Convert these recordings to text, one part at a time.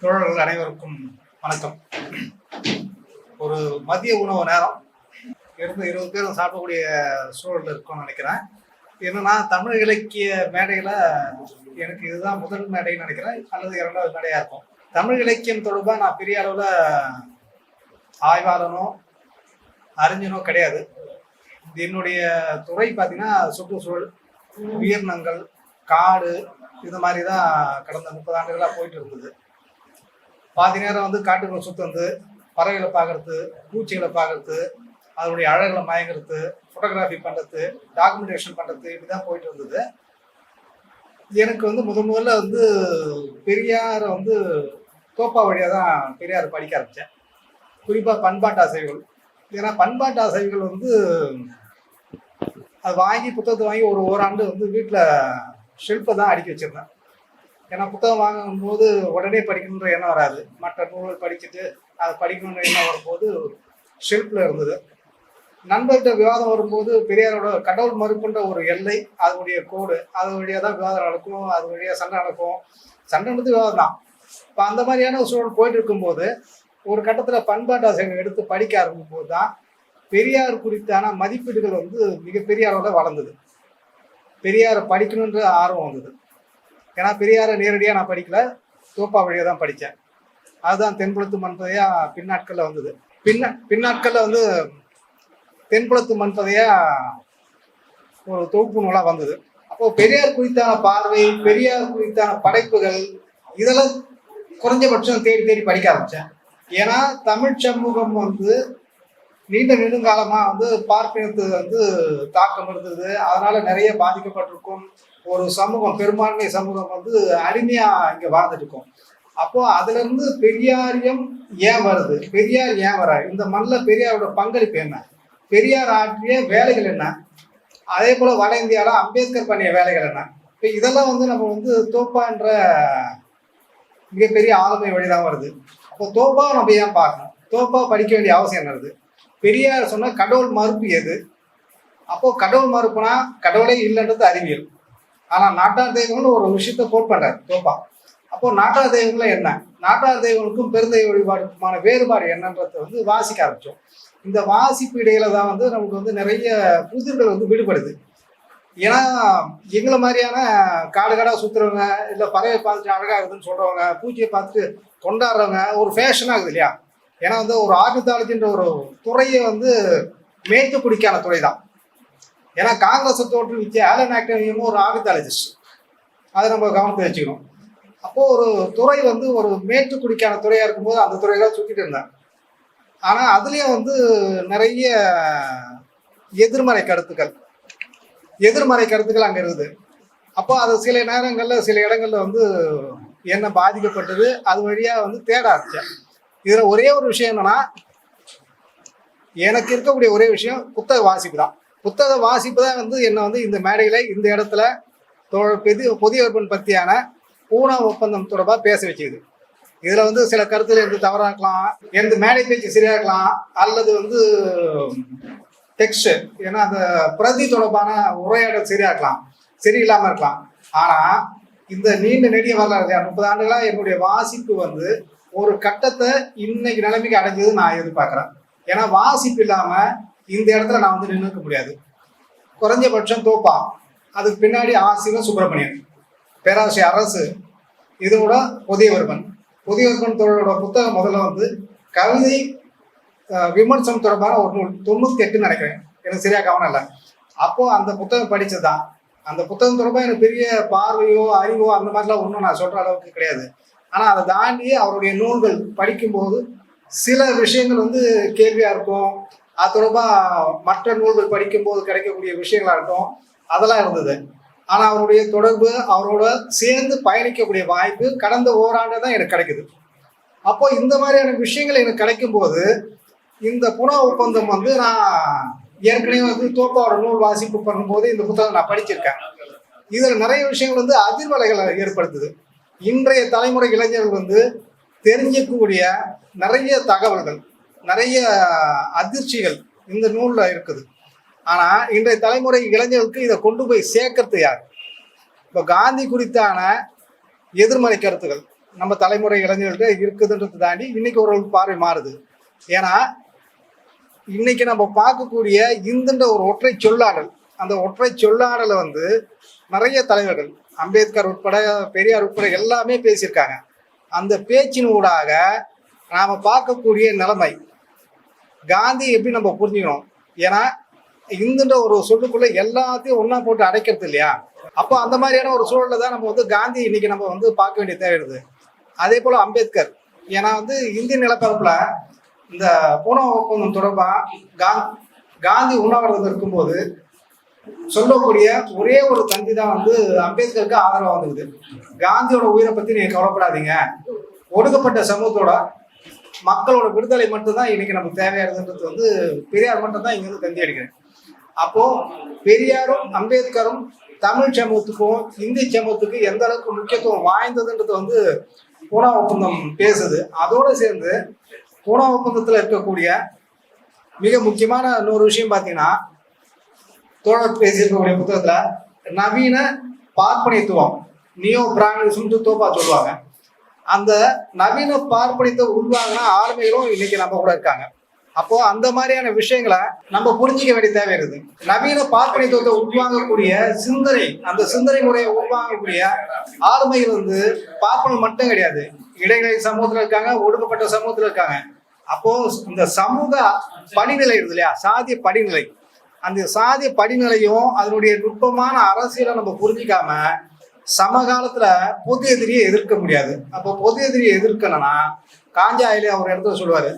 தோழர்கள் அனைவருக்கும் வணக்கம். ஒரு மதிய உணவு நேரம். இருந்து இருபது பேரும் சாப்பிடக்கூடிய சூழல் இருக்கும்னு நினைக்கிறேன். என்னன்னா தமிழ் இலக்கிய மேடையில் எனக்கு இதுதான் முதல் மேடைன்னு நினைக்கிறேன். அல்லது இரண்டாவது மேடையாக இருக்கும். தமிழ் இலக்கியம் தொடர்பாக நான் பெரிய அளவில் ஆய்வாளனோ அறிஞனோ கிடையாது. என்னுடைய துறை பார்த்தீங்கன்னா சுற்றுச்சூழல் உயிரினங்கள் காடு இது மாதிரி தான் கடந்த முப்பது ஆண்டுகளாக போயிட்டு இருந்தது. பாதி நேரம் வந்து காட்டுக்குள்ள சுற்றுறது பறவைகளை பார்க்கறது பூச்சிகளை பார்க்கறது அதனுடைய அழகளை மயங்கிறது ஃபோட்டோகிராஃபி பண்ணுறது டாக்குமெண்டேஷன் பண்ணுறது இப்படி தான் போயிட்டு இருந்தது. எனக்கு வந்து முதன் முதல்ல வந்து பெரியாரை வந்து தோப்பா வழியாக தான் பெரியார் படிக்க ஆரம்பித்தேன் குறிப்பாக பண்பாட்டு அசைவுகள். ஏன்னா பண்பாட்டு அசைவுகள் வந்து அது வாங்கி புத்தகத்தை வாங்கி ஒரு ஓராண்டு வந்து வீட்டில் ஷெல்ஃபை தான் அடுக்கி வச்சுருந்தேன். ஏன்னா புத்தகம் வாங்கும்போது உடனே படிக்கணுன்ற எண்ணம் வராது. மற்ற நூல்கள் படிச்சுட்டு அதை படிக்கணுன்ற எண்ணம் வரும்போது ஷெல்ஃபில் இருந்தது. நண்பர்கிட்ட விவாதம் வரும்போது பெரியாரோட கடவுள் மறுப்புன்ற ஒரு எல்லை அதனுடைய கோடு அது வழியாக தான் விவாதம் நடக்கும் அது வழியாக சண்டை நடக்கும். சண்டை வந்து விவாதம் தான். இப்போ அந்த மாதிரியான ஒரு சூழல் போயிட்டு இருக்கும்போது ஒரு கட்டத்தில் பண்பாட்டு ஆசிரியர்கள் எடுத்து படிக்க ஆரம்பிக்கும் போது தான் பெரியார் குறித்தான மதிப்பீடுகள் வந்து மிகப்பெரிய அளவில் வளர்ந்தது. பெரியாரை படிக்கணுன்ற ஆர்வம் வந்தது. ஏன்னா பெரியாரை நேரடியாக நான் படிக்கல. தோப்பா வழியாக தான் படித்தேன் அதுதான் தென்புலத்து மண்பதையா பின்னாட்களில் வந்தது. பின்ன பின்னாட்களில் வந்து தென்புலத்து மண்பதையா ஒரு தொகுப்பு நூலாக வந்தது. அப்போ பெரியார் குறித்தான பார்வை பெரியார் குறித்தான படைப்புகள் இதெல்லாம் குறைஞ்சபட்சம் தேடி தேடி படிக்க ஆரம்பித்தேன் ஏன்னா தமிழ் சமூகம் வந்து நீண்ட நெடுங்காலமாக வந்து பார்ப்பினத்து வந்து தாக்கம் இருந்தது. அதனால நிறைய பாதிக்கப்பட்டிருக்கும். ஒரு சமூகம் பெரும்பான்மை சமூகம் வந்து அடிமையா இங்க வாழ்ந்துட்டு அப்போ அதுல இருந்து பெரியாரியம் ஏன் வருது? பெரியார் ஏன் வர இந்த மண்ணில் பெரியாரோட பங்களிப்பு என்ன? பெரியார் ஆற்றிய வேலைகள் என்ன? அதே போல வட இந்தியாவில் அம்பேத்கர் பண்ணிய வேலைகள் என்ன? இப்போ இதெல்லாம் வந்து நம்ம வந்து தோப்பான்ற மிகப்பெரிய ஆளுமை வழிதான் வருது. அப்போ தோப்பா நம்ம ஏன் பார்க்கணும்? தோப்பா படிக்க வேண்டிய அவசியம் என்னது? பெரியார் சொன்ன கடவுள் மறுப்பு எது? அப்போ கடவுள் மறுப்புனா கடவுளே இல்லைன்றது அறிவியல். ஆனா நாட்டார் தெய்வம்னு ஒரு விஷயத்த கோட் பண்றாரு தோப்பா. அப்போ நாட்டார் தெய்வங்களும் என்ன? நாட்டார் தெய்வங்களுக்கும் பெருந்தெய்வ வழிபாடுக்குமான வேறுபாடு என்னன்றத வந்து வாசிக்க ஆரம்பிச்சோம். இந்த வாசிப்பு இடையில தான் வந்து நமக்கு வந்து நிறைய புதிர்கள் வந்து விடுபடுது. ஏன்னா எங்களை மாதிரியான காடு சுற்றுறவங்க இல்லை பறவை பார்த்துட்டு அழகாக இருக்குதுன்னு சொல்கிறவங்க பூஜையை பார்த்துட்டு கொண்டாடுறவங்க ஒரு ஃபேஷன் ஆகுது இல்லையா? ஏன்னா வந்து ஒரு ஆர்னித்தாலஜின்ற ஒரு துறையை வந்து மேய்த்து குடிக்கான துறை தான் ஏன்னா காங்கிரஸை தோற்றுவிச்ச ஆலன் ஆக்டனியும் ஒரு ஆர்னித்தாலஜிஸ்ட் அதை நம்ம கவனத்தை வச்சுக்கணும். அப்போது ஒரு துறை வந்து ஒரு மேட்டுக்குடிக்கான துறையாக இருக்கும்போது அந்த துறையெல்லாம் சுற்றிட்டு இருந்தேன் ஆனால் அதுலேயும் வந்து நிறைய எதிர்மறை கருத்துக்கள். எதிர்மறை கருத்துக்கள் அங்கே இருக்குது. அப்போ அது சில நேரங்களில் சில இடங்களில் வந்து என்ன பாதிக்கப்பட்டது அது வழியாக வந்து தேட ஆரம்பிச்சேன் இதில் ஒரே ஒரு விஷயம் என்னன்னா எனக்கு இருக்கக்கூடிய ஒரே விஷயம் புத்தக வாசிப்பு தான். புத்தக வாசிப்பு தான் வந்து என்னை வந்து இந்த மேடையில் இந்த இடத்துல தோழர் பெதி பொதியவர்பன் பற்றியான பூனா ஒப்பந்தம் தொடர்பாக பேச வச்சுது. இதில் வந்து சில கருத்தில் இருந்து தவறாக இருக்கலாம் எந்த மேடை பேச்சு சரியாக இருக்கலாம் அல்லது வந்து டெக்ஸ்ட் ஏன்னா அந்த பிரதி தொடர்பான உரையாடல் சரியாக இருக்கலாம் இல்லாமல் இருக்கலாம். ஆனால் இந்த நீண்ட நெடிய வரலாறு இல்லையா முப்பது ஆண்டுகளாக என்னுடைய வாசிப்பு வந்து ஒரு கட்டத்தை இன்னைக்கு நிலைமைக்கு அடைஞ்சது நான் எதிர்பார்க்குறேன். ஏன்னா வாசிப்பு இல்லாமல் இந்த இடத்துல நான் வந்து நின்றுக்க முடியாது. குறைஞ்சபட்சம் தோப்பா. அதுக்கு பின்னாடி ஆசிரியர் சுப்பிரமணியன். பேராசி அரசு. இது கூட புதியவர்மன் புதியவர்மன் தோழரோட புத்தகம் முதல்ல வந்து கவிதை விமர்சனம் தொடர்பான ஒரு நூல் தொண்ணூத்தி எட்டுன்னு நினைக்கிறேன். எனக்கு சரியா கவனம் இல்லை. அப்போ அந்த புத்தகம் படிச்சதுதான். அந்த புத்தகம் தொடர்பாக எனக்கு பெரிய பார்வையோ அறிவோ அந்த மாதிரிலாம் ஒன்றும் நான் சொல்ற அளவுக்கு கிடையாது. ஆனால் அதை தாண்டி அவருடைய நூல்கள் படிக்கும்போது சில விஷயங்கள் வந்து கேள்வியா இருக்கும். அது தொடர்பாக மற்ற நூல்கள் படிக்கும்போது கிடைக்கக்கூடிய விஷயங்களா இருக்கும் அதெல்லாம் இருந்தது. ஆனா அவருடைய தொடர்பு அவரோட சேர்ந்து பயணிக்கக்கூடிய வாய்ப்பு கடந்த ஓராண்டு தான் எனக்கு கிடைக்குது. அப்போ இந்த மாதிரியான விஷயங்கள் எனக்கு கிடைக்கும் போது இந்த புன ஒப்பந்தம் வந்து நான் ஏற்கனவே வந்து தோப்பாவோட நூல் வாசிப்பு பண்ணும்போது இந்த புத்தகம் நான் படிச்சிருக்கேன். இதில் நிறைய விஷயங்கள் வந்து அதிர்வலைகளை ஏற்படுத்துது. இன்றைய தலைமுறை இளைஞர்கள் வந்து தெரிஞ்சிக்கக்கூடிய நிறைய தகவல்கள் நிறைய அதிர்ச்சிகள் இந்த நூலில் இருக்குது. ஆனால் இன்றைய தலைமுறை இளைஞர்களுக்கு இதை கொண்டு போய் சேர்க்கறது யார்? இப்போ காந்தி குறித்தான எதிர்மறை கருத்துக்கள் நம்ம தலைமுறை இளைஞர்கள்ட்ட இருக்குதுன்றது தாண்டி இன்னைக்கு ஒரு பார்வை மாறுது. ஏன்னா இன்னைக்கு நம்ம பார்க்கக்கூடிய இந்துன்ற ஒரு ஒற்றை சொல்லாடல் அந்த ஒற்றை சொல்லாடலை வந்து நிறைய தலைவர்கள் அம்பேத்கர் உட்பட பெரியார் உட்பட எல்லாமே பேசியிருக்காங்க. அந்த பேச்சின் ஊடாக நாம் பார்க்கக்கூடிய நிலைமை காந்தி எப்படி நம்ம புரிஞ்சுக்கணும்? ஏன்னா இந்துன்ற ஒரு சொல்லுக்குள்ள எல்லாத்தையும் ஒன்றா போட்டு அடைக்கிறது இல்லையா? அப்போ அந்த மாதிரியான ஒரு சூழல்ல தான் நம்ம வந்து காந்தி இன்னைக்கு நம்ம வந்து பார்க்க வேண்டிய தேவை இருக்குது. அதே போல அம்பேத்கர். ஏன்னா வந்து இந்திய நிலப்பரப்புல இந்த பூன ஒப்பந்தம் தொடர்பா கா- காந்தி உண்ணாவிரதம் இருக்கும்போது சொல்லக்கூடிய ஒரே ஒரு தந்தி தான் வந்து அம்பேத்கருக்கு ஆதரவாக வந்தது காந்தியோட உயிரை பத்தி நீங்க கவலைப்படாதீங்க. ஒடுக்கப்பட்ட சமூகத்தோட மக்களோட விடுதலை மட்டும்தான் இன்னைக்கு நமக்கு தேவையானதுன்றது வந்து பெரியார் மட்டும் தான் இங்க வந்து கந்தி அடிக்கிறேன் அப்போ பெரியாரும் அம்பேத்கரும் தமிழ் சமூகத்துக்கும் இந்தி சமூகத்துக்கு எந்த அளவுக்கு முக்கியத்துவம் வாய்ந்ததுன்றது வந்து பூனா ஒப்பந்தம் பேசுது. அதோடு சேர்ந்து பூனா ஒப்பந்தத்தில் இருக்கக்கூடிய மிக முக்கியமான இன்னொரு விஷயம் பார்த்தீங்கன்னா தோழர் பேசியிருக்கக்கூடிய புத்தகத்தில் நவீன பார்ப்பனித்துவம் நியோ சுண்டு தோப்பா சொல்லுவாங்க. அந்த நவீன பார்ப்பனித்த உள்வாங்கின ஆளுமைகளும் இன்னைக்கு நம்ம கூட இருக்காங்க. அப்போ அந்த மாதிரியான விஷயங்களை நம்ம புரிஞ்சிக்க வேண்டிய தேவை இருக்குது. நவீன பார்ப்பனித்துவத்தை உள்வாங்கக்கூடிய சிந்தனை அந்த சிந்தனை முறையை உள்வாங்கக்கூடிய ஆளுமைகள் வந்து பார்ப்பனம் மட்டும் கிடையாது. இடைநிலை சமூகத்துல இருக்காங்க ஒடுக்கப்பட்ட சமூகத்துல இருக்காங்க. அப்போ இந்த சமூக படிநிலை இருக்குது இல்லையா? சாதிய படிநிலை. அந்த சாதிய படிநிலையும் அதனுடைய நுட்பமான அரசியலை நம்ம புரிஞ்சிக்காம சமகாலத்துல பொது எதிரியை எதிர்க்க முடியாது. அப்போ பொது எதிரியை எதிர்க்கணும்னா காஞ்சாயிலே அவர் இடத்துல சொல்லுவாரு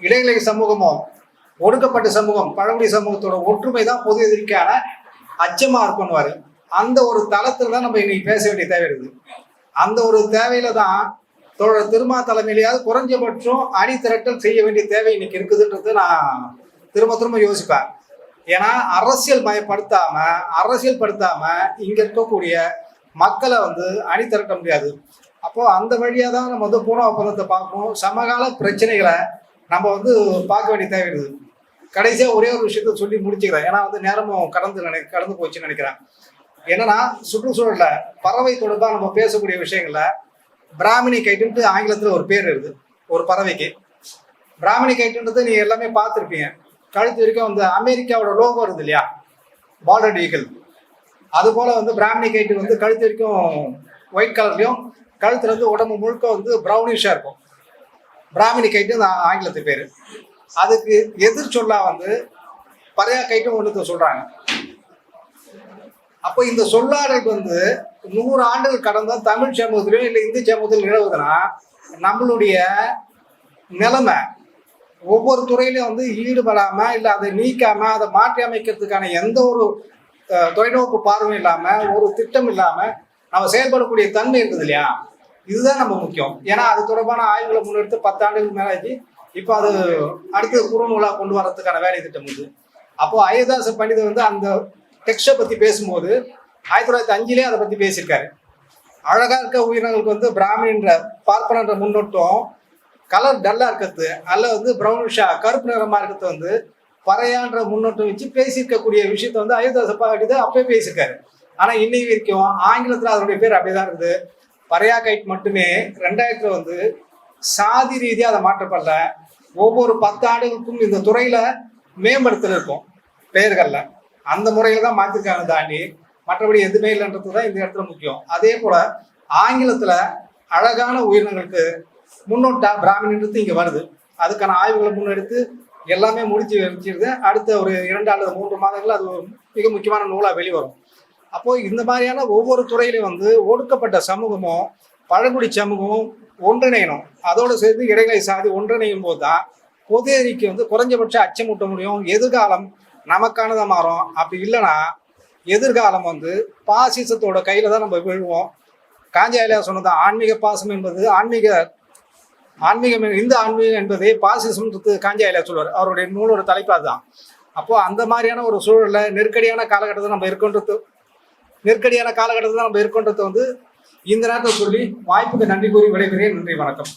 இடைநிலை சமூகமும் ஒடுக்கப்பட்ட சமூகம் பழங்குடி சமூகத்தோட ஒற்றுமை தான் பொது எதிரிக்கான அச்சமா இருக்கும்னுவாரு. அந்த ஒரு தளத்துல தான் நம்ம இன்னைக்கு பேச வேண்டிய தேவை இருக்குது. அந்த ஒரு தேவையில தான் தோழர் திருமா தலைமையிலேயாவது குறைஞ்சபட்சம் அணி திரட்டல் செய்ய வேண்டிய தேவை இன்னைக்கு இருக்குதுன்றது நான் திரும்ப திரும்ப யோசிப்பேன். ஏன்னா அரசியல் மயப்படுத்தாம அரசியல் படுத்தாம இங்க இருக்கக்கூடிய மக்களை வந்து அணி திரட்ட முடியாது. அப்போ அந்த வழியா தான் நம்ம வந்து பூனா ஒப்பந்தத்தை பார்க்கணும். சமகால பிரச்சனைகளை நம்ம வந்து பார்க்க வேண்டிய தேவை இருக்குது. கடைசியா ஒரே ஒரு விஷயத்த சொல்லி முடிச்சுக்கிறேன். ஏன்னா வந்து நேரமும் கடந்து நினை கடந்து போச்சுன்னு நினைக்கிறேன். என்னன்னா சுற்றுச்சூழல்ல பறவை தொடர்பா நம்ம பேசக்கூடிய விஷயங்கள்ல பிராமினி கைட்டுன்ட்டு ஆங்கிலத்துல ஒரு பேர் இருக்குது. ஒரு பறவைக்கு. பிராமினி கைட்டுன்றது நீங்கள் எல்லாமே பார்த்துருப்பீங்க. கழுத்து வரைக்கும் வந்து அமெரிக்காவோட லோகோ வருது இல்லையா? பார்டர் ஈகிள் அது போல வந்து பிராமினி கைட்டு வந்து கழுத்து வரைக்கும் ஒயிட் கலர்லையும் கழுத்துல இருந்து உடம்பு முழுக்க வந்து ப்ரௌனிஷா இருக்கும். பிராமினி கைட்டு இந்த ஆங்கிலத்து பேர். அதுக்கு எதிர் சொல்லா வந்து பறையா கைட்டும் ஒன்று சொல்றாங்க. அப்போ இந்த சொல்லாடலுக்கு வந்து நூறு ஆண்டுகள் கடந்த தமிழ் சமூகத்திலையும் இல்லை இந்தி சமூகத்தில் நிலவுதுன்னா நம்மளுடைய நிலைமை ஒவ்வொரு துறையிலையும் வந்து ஈடுபடாம இல்லை அதை நீக்காம அதை மாற்றி அமைக்கிறதுக்கான எந்த ஒரு தொலைநோக்கு பார்வையும் இல்லாம ஒரு திட்டம் இல்லாம நம்ம செயல்படக்கூடிய தன்மை இருக்குது இல்லையா? இதுதான் நம்ம முக்கியம். ஏன்னா அது தொடர்பான ஆய்வுகளை முன்னெடுத்து பத்தாண்டுகளுக்கு மேலாச்சு இப்போ அது அடுத்து குறுநூலா கொண்டு வரதுக்கான வேலை திட்டம் இது. அப்போ அயோதாச பண்டிதர் வந்து அந்த டெக்ஸ்டை பத்தி பேசும்போது ஆயிரத்தி தொள்ளாயிரத்தி அஞ்சுலேயே அதை பத்தி பேசியிருக்காரு. அழகா இருக்க உயிரினங்களுக்கு வந்து பிராமின்ற பார்ப்பனன்ற முன்னோட்டம் கலர் டல்லா இருக்கிறது அல்ல வந்து ப்ரௌனிஷா கருப்பு நிறமா இருக்கிறது வந்து பறையான்ற முன்னோட்டம் வச்சு பேசியிருக்கக்கூடிய விஷயத்த வந்து அயோத்தாச பாடிதான் அப்பவே பேசியிருக்காரு. ஆனா இன்னைக்கு வரைக்கும் ஆங்கிலத்துல அதனுடைய பேர் அப்படிதான் இருக்குது. பறையா கைட் மட்டுமே ரெண்டாயிரத்துல வந்து சாதி ரீதியா அதை மாற்றப்படல. ஒவ்வொரு பத்து ஆண்டுகளுக்கும் இந்த துறையில மேம்படுத்தல் இருக்கும் பெயர்கள்ல. அந்த முறையில தான் மாத்திருக்காங்க தாண்டி மற்றபடி எதுவுமே இல்லைன்றது தான் இந்த இடத்துல முக்கியம். அதே போல ஆங்கிலத்துல அழகான உயிரினங்களுக்கு முன்னோட்டா பிராமணின்றது இங்க வருது. அதுக்கான ஆய்வுகளை முன்னெடுத்து எல்லாமே முடிச்சு வச்சிருது அடுத்த ஒரு இரண்டு அல்லது மூன்று மாதங்கள் அது ஒரு மிக முக்கியமான நூலா வெளிவரும். அப்போ இந்த மாதிரியான ஒவ்வொரு துறையிலையும் வந்து ஒடுக்கப்பட்ட சமூகமும் பழங்குடி சமூகமும் ஒன்றிணையணும். அதோடு சேர்த்து இடைநிலை சாதி ஒன்றிணையும் போது தான் பொது எதிரிக்கு வந்து குறைஞ்சபட்ச அச்சமூட்ட முடியும். எதிர்காலம் நமக்கானதாக மாறும். அப்படி இல்லைன்னா எதிர்காலம் வந்து பாசிசத்தோட கையில தான் நம்ம விழுவோம். காஞ்சாயிலியா சொன்னதான் ஆன்மீக பாசம் என்பது ஆன்மீக ஆன்மீகம் இந்த ஆன்மீகம் என்பதே பாசிசம் காஞ்சாயில சொல்வார் அவருடைய நூலோட தலைப்பு அதுதான். அப்போ அந்த மாதிரியான ஒரு சூழல்ல நெருக்கடியான காலகட்டத்தில் நம்ம இருக்கின்றது நெருக்கடியான காலகட்டத்தில் நம்ம இருக்கின்றது வந்து இந்த நேரத்தை சொல்லி வாய்ப்புக்கு நன்றி கூறி விடைபெறேன் நன்றி வணக்கம்.